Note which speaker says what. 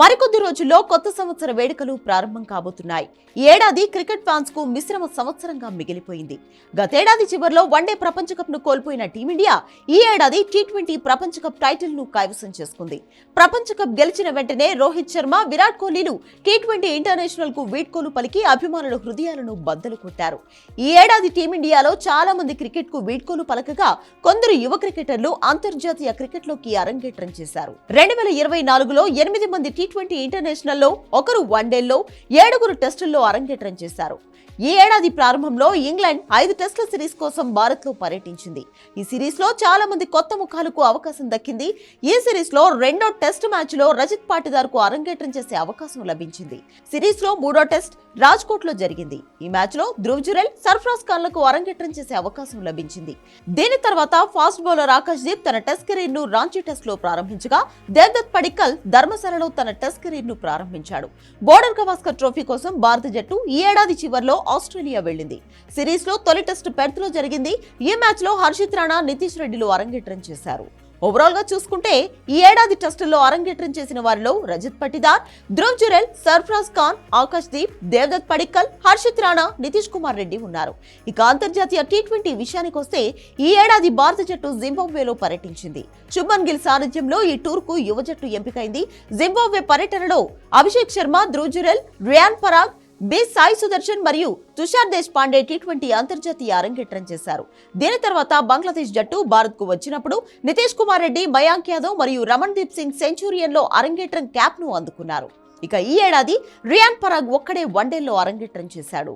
Speaker 1: మరికొద్ది రోజుల్లో కొత్త సంవత్సర వేడుకలు ప్రారంభం కాబోతున్నాయి. ఈ ఏడాది క్రికెట్ ఫ్యాన్స్కు మిశ్రమ సంవత్సరంగా మిగిలిపోయింది. గతేడాది చివరిలో వన్డే ప్రపంచ కప్ను కోల్పోయిన టీమిండియా ఈ ఏడాది టీ ట్వంటీ ప్రపంచ కప్ టైటిల్ను కైవసం చేసుకుంది. ప్రపంచ కప్ గెలిచిన వెంటనే రోహిత్ శర్మ విరాట్ కోహ్లీలు టీ ట్వంటీ ఇంటర్నేషనల్కు వీడ్కోలు పలికి అభిమానుల హృదయాలను బద్దలు కొట్టారు. ఈ ఏడాది టీమిండియాలో చాలా మంది క్రికెట్కు వీడ్కోలు పలకగా కొందరు యువ క్రికెటర్లు అంతర్జాతీయ క్రికెట్లోకి అరంగేట్రం చేశారు. రెండు వేల ఇరవై నాలుగులో ఎనిమిది మంది టీ ట్వంటీ ఇంటర్నేషనల్లో ఒకరు వన్డేల్లో ఏడుగురు టెస్టుల్లో అరంగేట్రం చేశారు. ఈ ఏడాది ప్రారంభంలో ఇంగ్లాండ్ ఐదు టెస్టుల సిరీస్ కోసం భారత్లో పర్యటించింది. ఈ సిరీస్లో చాలా మంది కొత్త ముఖాలకు అవకాశం దక్కింది. ఈ సిరీస్లో రెండో టెస్ట్ మ్యాచ్లో రజిత్ పాటిదార్కు అరంగేట్రం చేసే అవకాశం లభించింది. సిరీస్లో మూడో టెస్ట్ రాజ్కోట్లో జరిగింది. ఈ మ్యాచ్లో ధ్రువ్ జురెల్ సర్ఫరాజ్ ఖాన్లకు అరంగేట్రం చేసే అవకాశం లభించింది. దీని తర్వాత ఫాస్ట్ బౌలర్ ఆకాష్ దీప్ తన టెస్ట్ కెరీర్ను రాంచీ టెస్ట్లో ప్రారంభించగా దేవ్దత్ పడిక్కల్ ధర్మశాలలో తన టెస్ట్ కెరీర్ను ప్రారంభించాడు. బోర్డర్ గవాస్కర్ ట్రోఫీ కోసం భారత జట్టు ఈ ఏడాది చివరిలో ఆస్ట్రేలియా వెళ్ళింది. సిరీస్లో తొలి టెస్ట్ పెర్త్లో జరిగింది. ఈ మ్యాచ్లో హర్షిత్ రాణా నితీష్ రెడ్డిలు అరంగేట్రం చేశారు. ఓవరాల్గా చూసుకుంటే ఈ ఏడాది టెస్టుల్లో అరంగేట్రం చేసిన వారిలో రజత్ పటిదార్ ధ్రువ్ జురెల్ సర్ఫరాజ్ ఖాన్ ఆకాష్ దీప్ దేవదత్ పడిక్కల్ హర్షిత్ రాణా నితీష్ కుమార్ రెడ్డి ఉన్నారు. ఇక అంతర్జాతీయ టీ ట్వంటీ విషయానికి వస్తే ఈ ఏడాది భారత జట్టు జింబాబ్వేలో పర్యటించింది. శుభన్ గిల్ సారథ్యంలో ఈ టూర్కు యువ జట్టు ఎంపికైంది. జింబాబ్వే పర్యటనలో అభిషేక్ శర్మ ధ్రువ్ జురెల్ రియాన్ పరాగ్ బి సాయి సుదర్శన్ మరియు Tushar Deshpande T twenty అంతర్జాతీయ అరంగేట్రం చేశారు. దీని తర్వాత బంగ్లాదేశ్ జట్టు భారత్కు వచ్చినప్పుడు నితీష్ కుమార్ రెడ్డి మయాంక్ యాదవ్ మరియు రమణ్దీప్ సింగ్ సెంచూరియన్లో అరంగేట్రం క్యాప్ను అందుకున్నారు. ఇక ఈ ఏడాది రియాన్ పరాగ్ ఒక్కడే వన్డేలో అరంగేట్రం చేశాడు.